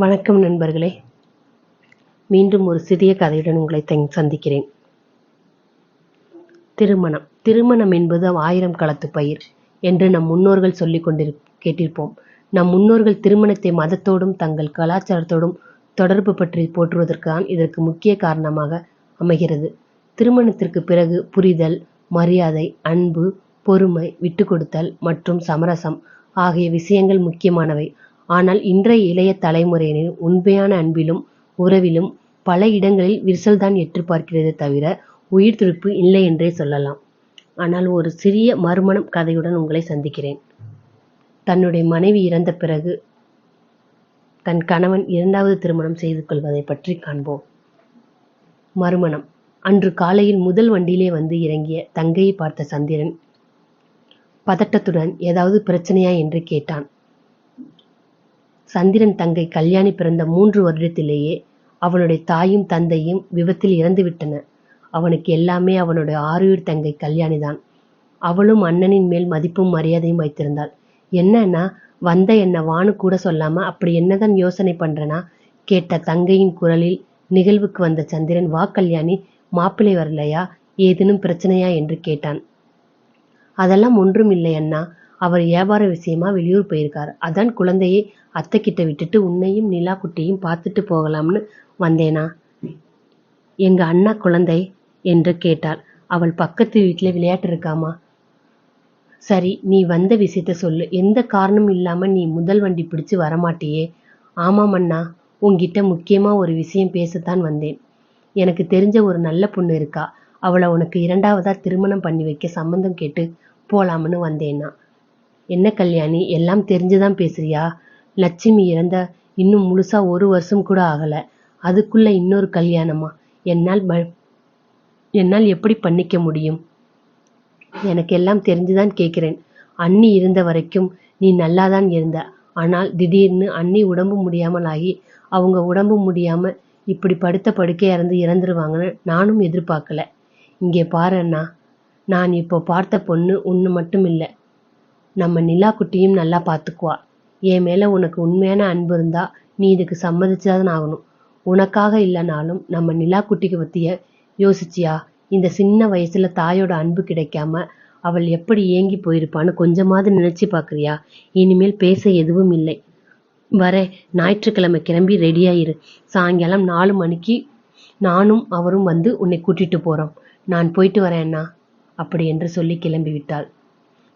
வணக்கம் நண்பர்களே. மீண்டும் ஒரு சிறிய கதையுடன் உங்களை தங் சந்திக்கிறேன். திருமணம். திருமணம் என்பது ஆயிரம் களத்து பயிர் என்று நம் முன்னோர்கள் சொல்லிக் கொண்டிரு கேட்டிருப்போம். நம் முன்னோர்கள் திருமணத்தை மதத்தோடும் தங்கள் கலாச்சாரத்தோடும் தொடர்பு பற்றி போற்றுவதற்கான் இதற்கு முக்கிய காரணமாக அமைகிறது. திருமணத்திற்கு பிறகு புரிதல் மரியாதை அன்பு பொறுமை விட்டு கொடுத்தல் மற்றும் சமரசம் ஆகிய விஷயங்கள் முக்கியமானவை. ஆனால் இன்றைய இளைய தலைமுறையினர் உண்மையான அன்பிலும் உறவிலும் பல இடங்களில் விரிசல்தான் எட்டு பார்க்கிறதே தவிர உயிர் துடிப்பு இல்லை என்றே சொல்லலாம். ஆனால் ஒரு சிறிய மறுமணம் கதையுடன் உங்களை சந்திக்கிறேன். தன்னுடைய மனைவி இறந்த பிறகு தன் கணவன் இரண்டாவது திருமணம் செய்து கொள்வதை பற்றி காண்போம். மறுமணம். அன்று காலையில் முதல் வண்டியிலே வந்து இறங்கிய தங்கையை பார்த்த சந்திரன் பதட்டத்துடன் ஏதாவது பிரச்சனையா என்று கேட்டான். சந்திரன் தங்கை கல்யாணி பிறந்த மூன்று வருடத்திலேயே அவனுடைய தாயும் தந்தையும் விபத்தில் இறந்து விட்டன அவனுக்கு எல்லாமே அவனுடைய ஆறுயிர் தங்கை கல்யாணிதான். அவளும் அண்ணனின் மேல் மதிப்பும் மரியாதையும் வைத்திருந்தாள். என்னன்னா வந்த என்ன வானு கூட சொல்லாம அப்படி என்னதான் யோசனை பண்றனா? கேட்ட தங்கையின் குரலில் நிகழ்வுக்கு வந்த சந்திரன் வா கல்யாணி மாப்பிள்ளை வரலையா? ஏதேனும் பிரச்சனையா? என்று கேட்டான். அதெல்லாம் ஒன்றும் இல்லை அண்ணா. அவர் வியாபார விஷயமா வெளியூர் போயிருக்கார். அதான் குழந்தையை அத்தை கிட்ட விட்டுட்டு உன்னையும் நிலா குட்டியும் பார்த்துட்டு போகலாம்னு வந்தேனா? எங்க அண்ணா குழந்தை என்று கேட்டாள். அவள் பக்கத்து வீட்டில் விளையாட்டு இருக்காமா? சரி நீ வந்த விஷயத்த சொல்லு. எந்த காரணமும் இல்லாம நீ முதல் வண்டி பிடிச்சு வரமாட்டியே. ஆமாம் அண்ணா உன்கிட்ட முக்கியமா ஒரு விஷயம் பேசத்தான் வந்தேன். எனக்கு தெரிஞ்ச ஒரு நல்ல பொண்ணு இருக்கா. அவளை உனக்கு இரண்டாவதா திருமணம் பண்ணி வைக்க சம்மந்தம் கேட்டு போலாம்னு வந்தேன்னா என்ன கல்யாணி? எல்லாம் தெரிஞ்சுதான் பேசுறியா? லட்சுமி இறந்த இன்னும் முழுசா ஒரு வருஷம் கூட ஆகல. அதுக்குள்ள இன்னொரு கல்யாணமா? என்னால் ப- என்னால் எப்படி பண்ணிக்க முடியும்? எனக்கு எல்லாம் தெரிஞ்சுதான் கேட்கிறேன் அண்ணி இருந்த வரைக்கும் நீ நல்லாதான் இருந்த. ஆனால் திடீர்னு அண்ணி உடம்பு முடியாமல் ஆகி அவங்க உடம்பு முடியாம இப்படி படுத்த படுக்கையா இருந்து இறந்துருவாங்கன்னு நானும் எதிர்பார்க்கல. இங்கே பாரு அண்ணா. நான் இப்போ பார்த்த பொண்ணு ஒன்று மட்டும் இல்லை. நம்ம நிலா குட்டியும் நல்லா பார்த்துக்குவா என் மேலே உனக்கு உண்மையான அன்பு இருந்தா நீ இதுக்கு சம்மதிச்சாதான் ஆகணும். உனக்காக இல்லைனாலும் நம்ம நிலா குட்டிக்கு பற்றிய யோசிச்சியா? இந்த சின்ன வயசுல தாயோட அன்பு கிடைக்காம அவள் எப்படி ஏங்கி போயிருப்பான்னு கொஞ்சமாவது நினைச்சு பார்க்குறியா இனிமேல் பேச எதுவும் இல்லை. வரேன் ஞாயிற்றுக்கிழமை கிளம்பி ரெடியாயிரு சாயங்காலம் நாலு மணிக்கு நானும் அவரும் வந்து உன்னை கூட்டிட்டு போறோம். நான் போயிட்டு வரேன் அப்படி என்று சொல்லி கிளம்பி விட்டாள்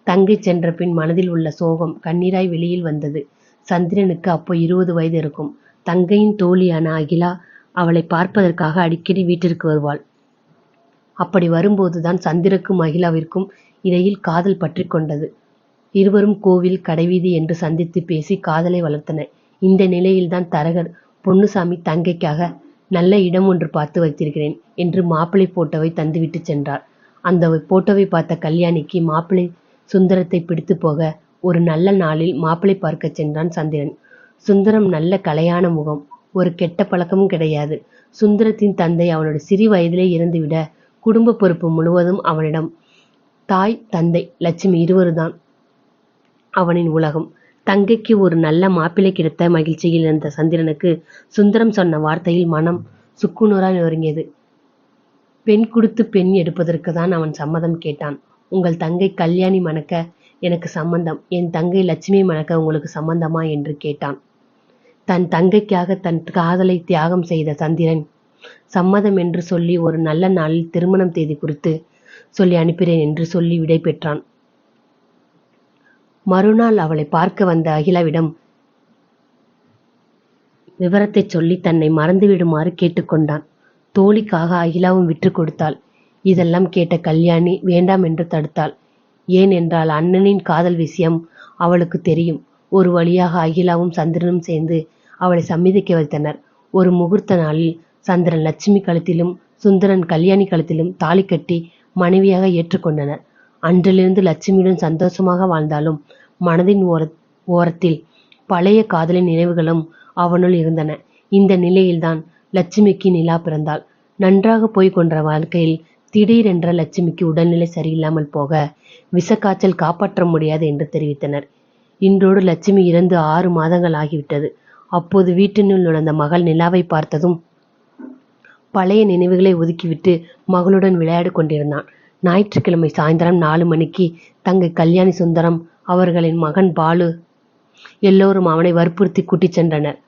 தங்கை சென்ற பின் மனதில் உள்ள சோகம் கண்ணீராய் வெளியில் வந்தது. சந்திரனுக்கு அப்போ இருபது வயது இருக்கும். தங்கையின் தோழியான அகிலா அவளை பார்ப்பதற்காக அடிக்கடி வீட்டிற்கு வருவாள். அப்படி வரும்போதுதான் சந்திரக்கும் அகிலாவிற்கும் இடையில் காதல் பற்றி கொண்டது. இருவரும் கோவில் கடைவீதி என்று சந்தித்து பேசி காதலை வளர்த்தனர். இந்த நிலையில்தான் தரகர் பொன்னுசாமி தங்கைக்காக நல்ல இடம் ஒன்று பார்த்து வைத்திருக்கிறேன் என்று மாப்பிள்ளை போட்டோவை தந்துவிட்டு சென்றார். அந்த போட்டோவை பார்த்த கல்யாணிக்கு மாப்பிள்ளை சுந்தரத்தை பிடித்து போக ஒரு நல்ல நாளில் மாப்பிள்ளை பார்க்க சென்றான் சந்திரன். சுந்தரம் நல்ல கலையான முகம் ஒரு கெட்ட பழக்கமும் கிடையாது. சுந்தரத்தின் தந்தை அவனுடைய சிறு வயதிலே இறந்துவிட குடும்ப பொறுப்பு முழுவதும் அவனிடம். தாய் தந்தை லட்சுமி இருவருதான் அவனின் உலகம். தங்கைக்கு ஒரு நல்ல மாப்பிள்ளை கிடைத்த மகிழ்ச்சியில் இருந்த சந்திரனுக்கு சுந்தரம் சொன்ன வார்த்தையில் மனம் சுக்குநூறாய் நொறுங்கியது. பெண் கொடுத்து பெண் எடுப்பதற்கு தான் அவன் சம்மதம் கேட்டான். உங்கள் தங்கை கல்யாணி மணக்க எனக்கு சம்மந்தம் என் தங்கை லட்சுமி மணக்க உங்களுக்கு சம்மந்தமா என்று கேட்டான். தன் தங்கைக்காக தன் காதலை தியாகம் செய்த சந்திரன் சம்மதம் என்று சொல்லி ஒரு நல்ல நாளில் திருமணம் தேதி குறித்து சொல்லி அனுப்பினேன் என்று சொல்லி விடை பெற்றான். மறுநாள் அவளை பார்க்க வந்த அகிலாவிடம் விவரத்தை சொல்லி தன்னை மறந்துவிடுமாறு கேட்டுக்கொண்டான். தோழிக்காக அகிலாவும் விற்று கொடுத்தாள். இதெல்லாம் கேட்ட கல்யாணி வேண்டாம் என்று தடுத்தாள். ஏன் என்றால் அண்ணனின் காதல் விஷயம் அவளுக்கு தெரியும். ஒரு வழியாக அகிலாவும் சந்திரனும் சேர்ந்து அவளை சம்மதிக்க வைத்தனர். ஒரு முகூர்த்த நாளில் சந்திரன் லட்சுமி கழுத்திலும் சுந்தரன் கல்யாணி கழுத்திலும் தாலி கட்டி மனைவியாக ஏற்றுக்கொண்டனர். அன்றிலிருந்து லட்சுமியுடன் சந்தோஷமாக வாழ்ந்தாலும் மனதின் ஓர ஓரத்தில் பழைய காதலின் நினைவுகளும் அவனுள் இருந்தன. இந்த நிலையில்தான் லட்சுமிக்கு நிலா பிறந்தாள். நன்றாக போய்க் கொன்ற வாழ்க்கையில் திடீரென்ற லட்சுமிக்கு உடல்நிலை சரியில்லாமல் போக விஷக்காய்ச்சல் காப்பாற்ற முடியாது என்று தெரிவித்தனர். இன்றோடு லட்சுமி இறந்து ஆறு மாதங்கள் ஆகிவிட்டது. அப்போது வீட்டினுள் நுழைந்த மகள் நிலாவை பார்த்ததும் பழைய நினைவுகளை ஒதுக்கிவிட்டு மகளுடன் விளையாடி கொண்டிருந்தான். ஞாயிற்றுக்கிழமை சாயந்தரம் நாலு மணிக்கு தங்கை கல்யாணி சுந்தரம் அவர்களின் மகன் பாலு எல்லோரும் அவனை வற்புறுத்தி கூட்டிச் சென்றனர்.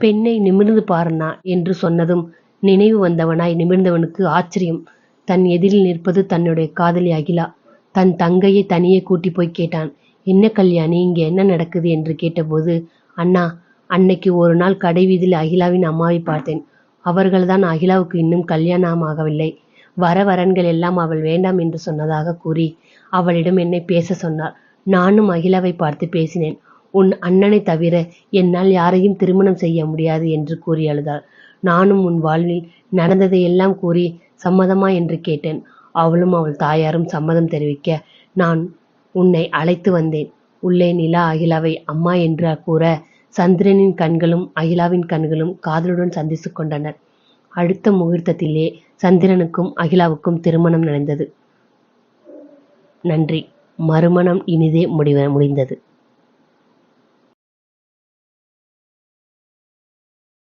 பெண்ணை நிமிர்ந்து பாருண்ணா என்று சொன்னதும் நினைவு வந்தவனாய் நிமிர்ந்தவனுக்கு ஆச்சரியம். தன் எதிரில் நிற்பது தன்னுடைய காதலி அகிலா. தன் தங்கையை தனியே கூட்டி போய் கேட்டான். என்ன கல்யாணி இங்கே என்ன நடக்குது? என்று கேட்டபோது அண்ணா அன்னைக்கு ஒரு நாள் கடை வீதியில் அகிலாவின் அம்மாவை பார்த்தேன். அவர்கள்தான் அகிலாவுக்கு இன்னும் கல்யாணம் ஆகவில்லை. வர வரன்கள் எல்லாம் அவள் வேண்டாம் என்று சொன்னதாக கூறி அவளிடம் என்னை பேச சொன்னார் நானும் அகிலாவை பார்த்து பேசினேன். உன் அண்ணனை தவிர என்னால் யாரையும் திருமணம் செய்ய முடியாது என்று கூறி அழுதாள். நானும் உன் வாழ்வில் நடந்ததையெல்லாம் கூறி சம்மதமா என்று கேட்டேன். அவளும் அவள் தாயாரும் சம்மதம் தெரிவிக்க நான் உன்னை அழைத்து வந்தேன். உள்ளே நிலா அகிலாவை அம்மா என்று கூற சந்திரனின் கண்களும் அகிலாவின் கண்களும் காதலுடன் சந்தித்து கொண்டனர். அடுத்த முகூர்த்தத்திலே சந்திரனுக்கும் அகிலாவுக்கும் திருமணம் நடந்தது. நன்றி. மறுமணம் இனிதே முடிவ முடிந்தது.